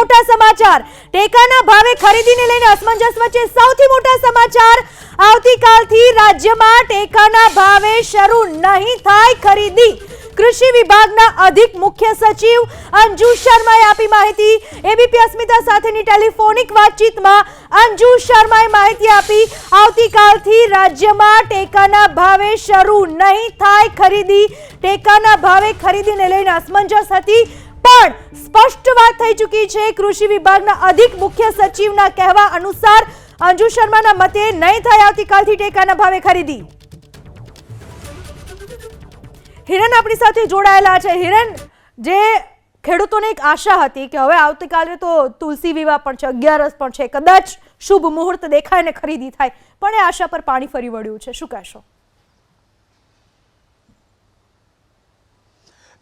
મોટા સમાચાર. ટેકાના ભાવે ખરીદીને લઈને અસમંજસ વચ્ચે સૌથી મોટા સમાચાર. આવતીકાલથી રાજ્યમાં ટેકાના ભાવે શરૂ નહીં થાય ખરીદી. કૃષિ વિભાગના અધિક મુખ્ય સચિવ અંજુ શર્માએ આપી માહિતી. એબીપી અસ્મિતા સાથેની ટેલિફોનિક વાતચીતમાં અંજુ શર્માએ માહિતી આપી. આવતીકાલથી રાજ્યમાં ટેકાના ભાવે શરૂ નહીં થાય ખરીદી. ટેકાના ભાવે ખરીદીને લઈને અસમંજસ હતી. પણ સ્પષ્ટ વાત થઈ ચૂકી છે, કૃષિ વિભાગના અધિક મુખ્ય સચિવના કહેવા અનુસાર અંજુ શર્માના મતે નહીં થાય આવતીકાલથી ટેકાના ભાવે ખરીદી. હિરણ આપણી સાથે જોડાયેલા છે. હિરણ, જે ખેડૂતોને એક આશા હતી કે હવે આવતીકાલે તો તુલસી વિવાહ પણ છે, અગિયારસ પણ છે. કદાચ શુભ મુહૂર્ત દેખાય ને ખરીદી થાય, પણ એ આશા પર પાણી ફરી વળ્યું છે. શું કહેશો?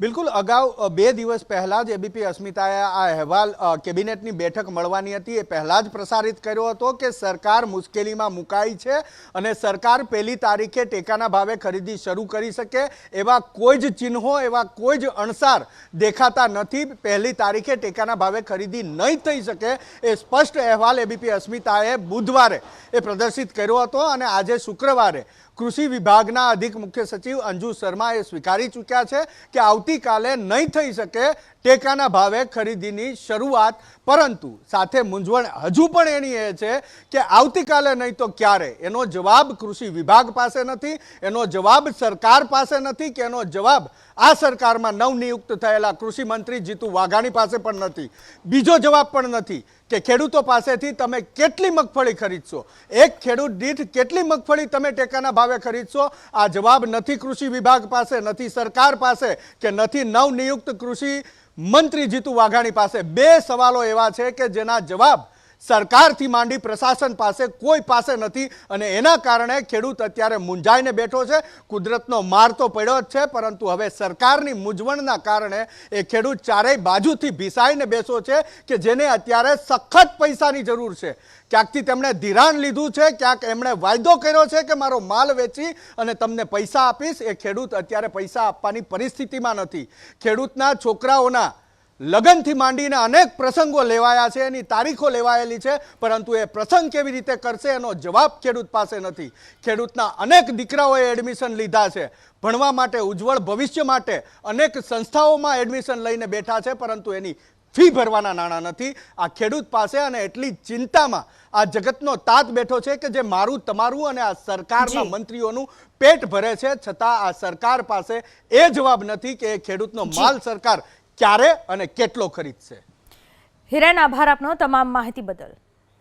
બિલકુલ, અગાઉ બે દિવસ પહેલાં જ એબીપી અસ્મિતાએ આ અહેવાલ કેબિનેટની બેઠક મળવાની હતી. એ પહેલાં જ પ્રસારિત કર્યો હતો કે સરકાર મુશ્કેલીમાં મુકાઈ છે અને સરકાર પહેલી તારીખે ટેકાના ભાવે ખરીદી શરૂ કરી શકે. એવા કોઈ જ ચિહ્નો, એવા કોઈ જ અણસાર દેખાતા નથી. પહેલી તારીખે ટેકાના ભાવે ખરીદી નહીં થઈ શકે એ સ્પષ્ટ અહેવાલ એબીપી અસ્મિતાએ બુધવારે એ પ્રદર્શિત કર્યો હતો અને આજે શુક્રવારે કૃષિ વિભાગના અધિક મુખ્ય સચિવ અંજુ શર્મા એ સ્વીકારી ચૂક્યા છે કે આવતીકાલે નહીં થઈ શકે ટેકાના ભાવે ખરીદીની શરૂઆત. પરંતુ સાથે મૂંઝવણ હજુ પણ એની એ છે કે આવતીકાલે નહીં તો ક્યારે? એનો જવાબ કૃષિ વિભાગ પાસે નથી, એનો જવાબ સરકાર પાસે નથી કે એનો જવાબ આ સરકારમાં નવનિયુક્ત થયેલા કૃષિ મંત્રી જીતુ વાઘાણી પાસે પણ નથી. બીજો જવાબ પણ નથી કે ખેડૂતો પાસેથી તમે કેટલી મગફળી ખરીદશો? એક ખેડૂત દીઠ કેટલી મગફળી તમે ટેકાના ભાવે ખરીદશો? આ જવાબ નથી કૃષિ વિભાગ પાસે, નથી સરકાર પાસે કે નથી નવનિયુક્ત કૃષિ મંત્રી જીતુ વાઘાણી પાસે. બે સવાલો એવા છે કે જેના જવાબ સરકારથી માંડી પ્રશાસન પાસે કોઈ પાસે નથી અને એના કારણે ખેડૂત અત્યારે મૂંઝાઈને બેઠો છે. કુદરતનો માર તો પડ્યો જ છે, પરંતુ હવે સરકારની મૂંઝવણના કારણે એ ખેડૂત ચારેય બાજુથી ભીસાઈને બેસો છે કે જેને અત્યારે સખત પૈસાની જરૂર છે. ક્યાંકથી તેમણે ધિરાણ લીધું છે, ક્યાંક એમણે વાયદો કર્યો છે કે મારો માલ વેચી અને તમને પૈસા આપીશ. એ ખેડૂત અત્યારે પૈસા આપવાની પરિસ્થિતિમાં નથી. ખેડૂતના છોકરાઓના લગ્નથી માંડીને અનેક પ્રસંગો લેવાયા છે એની તારીખો લેવાયેલી છે પરંતુ એ પ્રસંગ કેવી રીતે કરશે એનો જવાબ ખેડૂત પાસે નથી. ખેડૂતના અનેક દીકરાઓએ એડમિશન લીધા છે. ભણવા માટે ઉજ્જવળ ભવિષ્ય માટે અનેક સંસ્થાઓમાં એડમિશન લઈને બેઠા છે પરંતુ એની ફી ભરવાના નાણાં નથી. આ ખેડૂત પાસે અને એટલી ચિંતામાં આ જગતનો તાત બેઠો છે કે જે મારું તમારું અને આ સરકારના મંત્રીઓનું પેટ ભરે છે છતાં આ સરકાર પાસે એ જવાબ નથી કે એ ખેડૂતનો માલ સરકાર ક્યારે અને કેટલો ખરીદશે? હિરેન આભાર આપનો તમામ માહિતી બદલ.